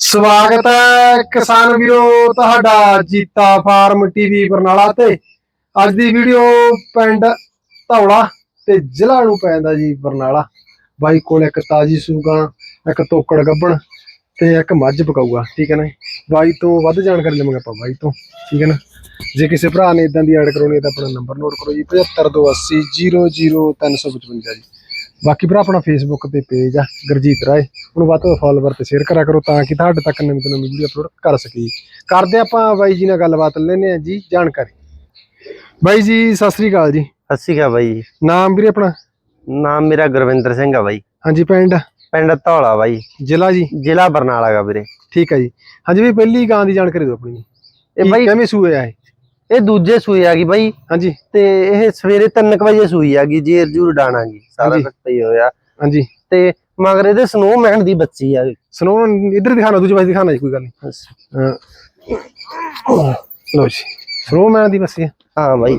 ਸਵਾਗਤ ਹੈ ਕਿਸਾਨ ਵੀਰੋ, ਤੁਹਾਡਾ ਜੀਤਾ ਫਾਰਮ ਟੀਵੀ ਬਰਨਾਲਾ ਤੇ। ਅੱਜ ਦੀ ਵੀਡੀਓ ਪਿੰਡ ਧੌਲਾ ਤੇ ਜ਼ਿਲ੍ਹਾ ਨੂੰ ਪੈਂਦਾ ਜੀ ਬਰਨਾਲਾ। ਬਾਈ ਕੋਲ ਇੱਕ ਤਾਜੀ ਸੂਗਾ, ਇੱਕ ਤੋਕੜ ਗੱਬਣ ਤੇ ਇੱਕ ਮੱਝ ਪਕਾਊਗਾ, ਠੀਕ ਹੈ ਨਾ ਬਾਈ ਤੋਂ ਵੱਧ ਜਾਣਕਾਰੀ ਲਵਾਂਗੇ ਆਪਾਂ ਬਾਈ ਤੋਂ, ਠੀਕ ਹੈ ਨਾ? ਜੇ ਕਿਸੇ ਭਰਾ ਨੇ ਇਦਾਂ ਦੀ ਐਡ ਕਰਾਉਣੀ ਹੈ ਤਾਂ ਆਪਣਾ ਨੰਬਰ ਨੋਟ ਕਰੋ ਜੀ 7528 00355 ਜੀ। ਬਾਕੀ ਭਰਾ ਆਪਣਾ ਫੇਸਬੁੱਕ ਤੇ ਪੇਜ ਆ ਗੁਰਜੀਤ ਰਾਏ। ਉਹਨੂੰ ਵੱਧ ਤੋਂ ਵੱਧ ਫਾਲੋਵਰ ਤੇ ਸ਼ੇਅਰ ਕਰਿਆ ਕਰੋ ਤਾਂ ਕਿ ਤੁਹਾਡੇ ਤੱਕ ਨਵੀਂ ਤੋਂ ਨਵੀਂ ਵੀਡੀਓ ਅਪਲੋਡ ਕਰ ਸਕੀਏ। ਕਰਦੇ ਆਪਾਂ ਬਾਈ ਜੀ ਨਾਲ ਗੱਲਬਾਤ ਲੈਨੇ ਆ ਜੀ ਜਾਣਕਾਰੀ। ਬਾਈ ਜੀ ਸਤਿ ਸ੍ਰੀ ਅਕਾਲ ਜੀ। ਸਤਿ ਸ਼੍ਰੀ ਅਕਾਲ ਬਾਈ ਨਾਮ ਵੀਰੇ ਆਪਣਾ? ਨਾਮ ਮੇਰਾ ਗੁਰਵਿੰਦਰ ਸਿੰਘ ਆ ਬਾਈ। ਹਾਂਜੀ ਪਿੰਡ? ਪਿੰਡ ਧੌਲਾ ਬਾਈ। ਜ਼ਿਲ੍ਹਾ ਜੀ? ਜ਼ਿਲ੍ਹਾ ਬਰਨਾਲਾ ਗਾ ਵੀਰੇ। ਠੀਕ ਹੈ ਜੀ। ਹਾਂਜੀ ਵੀ ਪਹਿਲੀ ਗਾਂ ਦੀ ਜਾਣਕਾਰੀ ਦਿਓ ਆਪਣੀ। ਇਹ ਇਹ ਬਾਈ ਕਿਵੇਂ ਸੂਏ ਆ ਇਹ? ਇਹ ਦੂਜੇ ਸੂਈ ਆ ਗਈ ਬਾਈ। ਹਾਂਜੀ। ਤੇ ਇਹ ਸਵੇਰੇ 3 ਵਜੇ ਸੂਈ ਆ ਗਈ ਜੇਰ ਜੂਰ ਡਾਣਾ ਗੀ ਸਾਰਾ। ਕੁਝ ਪਈ ਹੋਇਆ। ਹਾਂਜੀ। ਤੇ ਮਗਰ ਇਹਦੇ ਸਨੋਮੈਨ ਦੀ ਬੱਚੀ ਆ। ਸੁਣੋ ਇੱਧਰ ਦਿਖਾਣਾ ਦੂਜੇ ਪਾਸੇ ਦਿਖਾਣਾ ਜੀ ਕੋਈ ਗੱਲ ਨਹੀਂ। ਲਓ ਜੀ ਸੁਣੋ ਮੈਂ ਦੀ ਬਸੀ ਹਾਂ ਬਾਈ।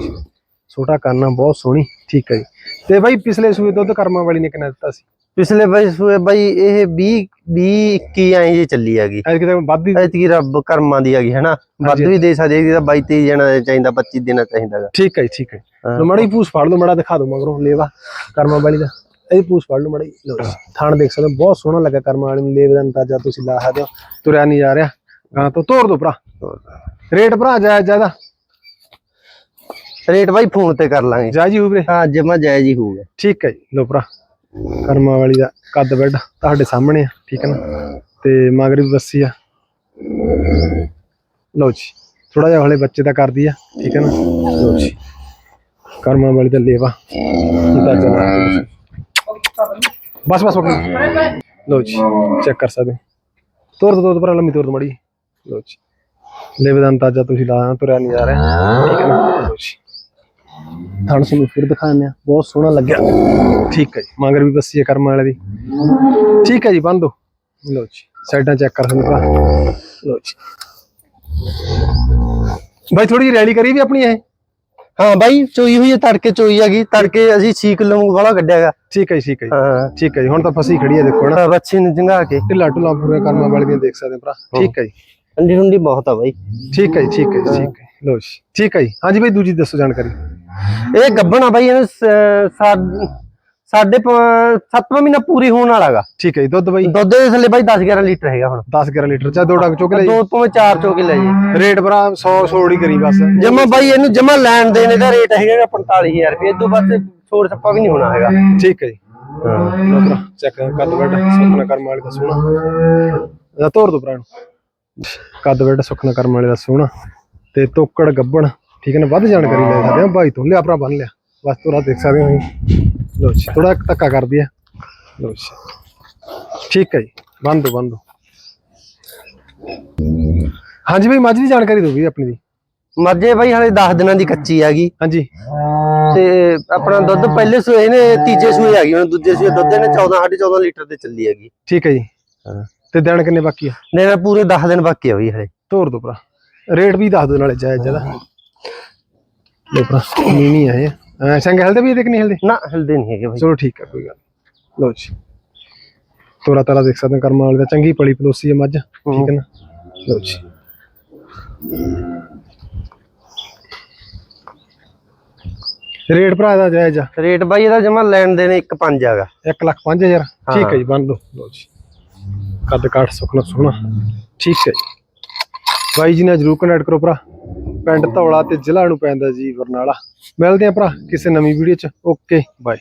ਛੋਟਾ ਕਰਨਾ ਬਹੁਤ ਸੋਹਣੀ ਠੀਕ ਹੈ ਜੀ। ਤੇ ਬਾਈ ਪਿਛਲੇ ਸੂਏ ਦੁੱਧ ਕਰਮਾਂ ਵਾਲੀ ਨੇ ਕਿੰਨਾ ਦਿੱਤਾ ਸੀ? ਪਿਛਲੇ ਬਾਈ ਸੂਏ ਬਾਈ ਇਹ 20 20 21 ਐਂ ਜੇ ਚੱਲੀ ਆ ਗਈ ਐਤਕੀ ਤਾਂ ਵੱਧ ਹੀ ਐਤਕੀ ਰੱਬ ਕਰਮਾਂ ਦੀ ਆ ਗਈ ਹੈਨਾ ਵੱਧ। ਵੀ ਦੇ ਸਕਦੇ ਇਹਦਾ 22 23 ਜਣਾ ਚਾਹੀਦਾ 25 ਦੇਣਾ ਚਾਹੀਦਾ ਗਾ। ਠੀਕ ਹੈ ਜੀ ਠੀਕ ਹੈ। ਮੜੀ ਪੂਛ ਫੜ ਲਓ ਮੜਾ ਦਿਖਾ ਦਿਓ ਮਗਰੋਂ ਲੇਵਾ ਕਰਮਾਂ ਵਾਲੀ ਦਾ। ਇਹ ਪੂਛ ਫੜ ਲਓ ਮੜੀ ਲੋ ਥਾਣ ਦੇਖ ਸਕਦੇ ਬਹੁਤ ਸੋਹਣਾ ਲੱਗਾ ਕਰਮਾਂ ਵਾਲੀ ਨੂੰ ਲੇਵ ਦਾ ਅੰਦਾਜ਼ਾ ਤੁਸੀਂ ਲਾ ਸਕਦੇ ਹੋ। ਤੁਰਿਆ ਨਹੀਂ ਜਾ ਰਿਹਾ। ਗਾਂ ਤੋਂ ਤੋੜ ਦੋ ਭਰਾ। ਰੇਟ ਭਰਾ ਜਾਇਜ਼ ਜ਼ਿਆਦਾ। ਰੇਟ ਬਾਈ ਫੋਨ ਤੇ ਕਰ ਲਾਂਗੇ। ਜਾਇਜ਼ ਹੀ ਹੋਵੇ ਹਾਂ ਜਮਾ ਜਾਇਜ਼ ਹੀ ਹੋਊਗਾ। ਠੀਕ ਹੈ ਜੀ ਲੋ ਭਰਾ। ਕਰਮਾਂ ਵਾਲੀ ਦਾ ਕੱਦ ਬੈੱਡ ਤੁਹਾਡੇ ਸਾਹਮਣੇ ਆ, ਠੀਕ ਹੈ ਨਾ? ਤੇ ਮਗਰ ਬੱਸੀ ਆ। ਲਓ ਜੀ ਥੋੜਾ ਜਿਹਾ ਹਲੇ ਬੱਚੇ ਦਾ ਕਰਦੀ ਆ, ਠੀਕ ਹੈ ਨਾ? ਲਓ ਜੀ, ਕਰਮਾਂ ਵਾਲੀ ਦਾ ਲੇਵਾ। ਅੰਦਾਜ਼ਾ ਲਾ ਬਸ ਬਸ ਪਕੜ ਲਓ ਜੀ ਚੈੱਕ ਕਰ ਸਕਦੇ ਹੋ। ਤੋਰ ਦੋ, ਤੋਰ ਪਰ ਲੰਮੀ ਤੋਰ ਦੋ ਮੜੀ। ਲਓ ਜੀ, ਲੇਵੇ ਦਾ ਅੰਦਾਜ਼ਾ ਤੁਸੀਂ ਲਾ ਤੁਰਿਆ ਨਹੀਂ ਜਾ ਰਿਹਾ, ਠੀਕ ਹੈ ਨਾ? ਲਓ ਜੀ। ਥਣ ਤੁਹਾਨੂੰ ਫਿਰ ਦਿਖਾਉਂਦੇ ਆ ਬਹੁਤ ਸੋਹਣਾ ਲੱਗਿਆ। ਠੀਕ ਹੈ ਜੀ। ਮਗਰ ਵੀ ਬੱਸੀ ਹੈ ਕਰਮ ਵਾਲੇ ਦੀ। ਠੀਕ ਹੈ ਜੀ ਬੰਦ ਦੋ ਲਓ ਜੀ ਸਾਈਡਾਂ ਚੈੱਕ ਕਰ ਸਕਦੇ ਭਰਾ। ਲਓ ਜੀ। ਬਾਈ ਥੋੜੀ ਜਿਹੀ ਰੈਲੀ ਕਰੀ ਵੀ ਆਪਣੀ ਇਹ? ਹਾਂ ਬਾਈ ਚੋਈ ਹੋਈ ਹੈ ਤੜਕੇ ਚੋਈ ਹੈਗੀ। ਤੜਕੇ ਅਸੀਂ 6 ਕਿਲੋ ਵਾਲਾ ਕੱਢਿਆਗਾ ਠੀਕ ਹੈ ਜੀ ਠੀਕ ਹੈ ਹਾਂ। ਠੀਕ ਹੈ ਜੀ ਹੁਣ ਤਾਂ ਫਸੀ ਖੜੀ ਹੈ ਦੇਖੋ ਨਾ। ਬੱਚੀ ਨੂੰ ਜੰਗਾ ਕੇ। ਢਿੱਲਾ ਢੁੱਲਾ ਪੂਰੇ ਕਰਮਾਂ ਵਾਲੇ ਦੀਆਂ ਦੇਖ ਸਕਦੇ ਭਰਾ। ਠੀਕ ਹੈ ਜੀ। ਠੰਡੀ ਠੰਡੀ ਬਹੁਤ ਆ ਬਾਈ। ਠੀਕ ਹੈ ਜੀ ਠੀਕ ਹੈ ਜੀ ਠੀਕ ਹੈ। ਲਓ ਜੀ। ਠੀਕ ਹੈ ਜੀ। ਹਾਂਜੀ ਬਾਈ ਦੂਜੀ ਦੱਸੋ ਜਾਣਕਾਰੀ। ਇਹ ਗੱਬਣ ਆ ਬਾਈ ਇਹਨੂੰ ਸ- ਸਾ- ਸਾਢੇ ਪ- ਸੱਤਵਾਂ ਮਹੀਨਾ ਪੂਰੀ ਹੋਣ ਵਾਲਾਗਾ ਠੀਕ ਹੈ ਜੀ ਦੁੱਧ ਬਾਈ? ਦੁੱਧ ਦੇ ਥੱਲੇ ਬਾਈ 10 11 ਲੀਟਰ ਹੈਗਾ ਹੁਣ। 10 11 ਲੀਟਰ ਚਾਹ ਦੋ ਡੰਗ ਚੁੱਕ ਲੈ ਦੋ ਤੋਂ ਚਾਰ ਚੋ ਕੇ ਲੈ ਜੀ। ਰੇਟ ਭਰਾ 100 ਸੋੜੀ ਕਰੀ ਬਸ। ਜਮਾ ਬਾਈ ਇਹਨੂੰ ਜਮਾ ਲੈਣ ਦੇਣ ਇਹਦਾ ਰੇਟ ਹੈਗਾ 45000 ਰੁਪਏ। ਇਦੋਂ ਤੇ ਛੋੜ ਛੱਪਾ ਵੀ ਨਹੀਂ ਹੋਣਾ ਹੈਗਾ। ਠੀਕ ਹੈ ਜੀ। ਲਓ ਭਰਾ ਚੈੱਕ ਕੱਦ ਬੈਡ ਸੁਖਨਾ ਕਰਮ ਵਾਲੇ ਦਾ ਸੋਹਣਾ। ਇਹਦਾ ਤੋੜ ਦੋ ਭਰਾ ਨੂੰ ਕੱਦ ਬੈਡ ਸੁਖਨਾ ਕਰਮ ਵਾਲੇ ਦਾ ਸੋਹਣਾ। ਤੇ ਤੋਕੜ ਗੱਬਣ ਠੀਕ ਹੈ ਨਾ ਵੱਧ ਜਾਣਕਾਰੀ ਲੈ ਸਕਦੇ ਹਾਂ ਬਾਈ ਤੋਂ ਲਿਆ ਭਰਾ ਬੰਨ ਲਿਆ। ਬਸ ਤੋਰਾ ਦੇਖ ਸਕਦੇ ਹੋ ਲਓ ਜੀ ਥੋੜਾ ਧੱਕਾ ਕਰਦੀ ਹੈ ਲਓ ਜੀ। ਠੀਕ ਹੈ ਜੀ ਬੰਨ ਦੋ ਬੰਨ ਦੋ ਹਾਂਜੀ ਬਈ ਮੱਝ ਦੀ ਜਾਣਕਾਰੀ ਦਿਓ ਵੀ ਆਪਣੀ ਦੀ। ਮਰਜੇ ਬਾਈ ਹਲੇ 10 ਦਿਨਾਂ ਦੀ ਕੱਚੀ ਹੈਗੀ ਹਾਂਜੀ। ਤੇ ਆਪਣਾ ਦੁੱਧ ਪਹਿਲੇ ਸੂਏ ਨੇ ਤੀਜੇ ਸੂਏ ਹੈਗੀ ਹੁਣ ਦੂਜੇ ਸੂਏ ਦੁੱਧ ਨੇ 14 14.5 ਲੀਟਰ ਤੇ ਚੱਲੀ ਹੈਗੀ ਠੀਕ ਹੈ ਜੀ। ਹਾਂ। ਤੇ ਦਿਨ ਕਿੰਨੇ ਬਾਕੀ ਆ? ਤਾਂ ਪੂਰੇ 10 ਦਿਨ ਬਾਕੀ ਆ ਬਈ ਹਲੇ। ਤੋਰ ਦੋ ਭਰਾ। ਰੇਟ ਵੀ ਦੱਸ ਦੋ ਨਾਲੇ ਜਾਇਜ਼ ਜਦਾ ਲੋ ਭਰਾ ਨਹੀਂ ਨਹੀਂ ਆਏ ਐ ਸੰਗ ਹਲਦੇ ਵੀ ਦੇਖ ਨਹੀਂ ਹਲਦੇ ਨਾ ਹਿਲਦੇ ਨਹੀਂ ਹੈਗੇ ਚਲੋ ਠੀਕ ਹੈ ਕੋਈ ਗੱਲ ਨੀ। ਲਓ ਜੀ। ਤੋਰਾ ਤਾਰਾ ਦੇਖ ਸਕਦੇ ਕਰਮਾਂ ਵਾਲੀ ਦਾ। ਚੰਗੀ ਪਲੀ ਪਲੋਸੀ ਹੈ ਮੱਝ ਠੀਕ ਹੈ ਨਾ? ਲਓ ਜੀ। ਰੇਟ ਭਰਾ ਦਾ ਜਾਇਜ਼ ਆ? ਰੇਟ ਬਾਈ ਇਹਦਾ ਜਮਾ ਲੈਣ ਦੇਣ 1.5 ਹੈਗਾ। 1 ਲੱਖ 5000 ਠੀਕ ਹੈ ਜੀ ਬੰਨ ਦੋ ਲਓ ਜੀ। ਕੱਦ ਕਾਠ ਸੁਖਣਾ। ਸੋਹਣਾ ਠੀਕ ਹੈ ਜੀ। ਬਾਈ ਜੀ ਨਾਲ ਜਰੂਰ ਕਨੈਕਟ ਕਰੋ ਭਰਾ। ਪਿੰਡ ਧੌਲਾ ਤੇ ਜ਼ਿਲ੍ਹਾ ਨੂੰ ਪੈਂਦਾ ਜੀ ਬਰਨਾਲਾ। ਮਿਲਦੇ ਆ ਭਰਾ ਕਿਸੇ ਨਵੀਂ ਵੀਡੀਓ ਚ। Okay bye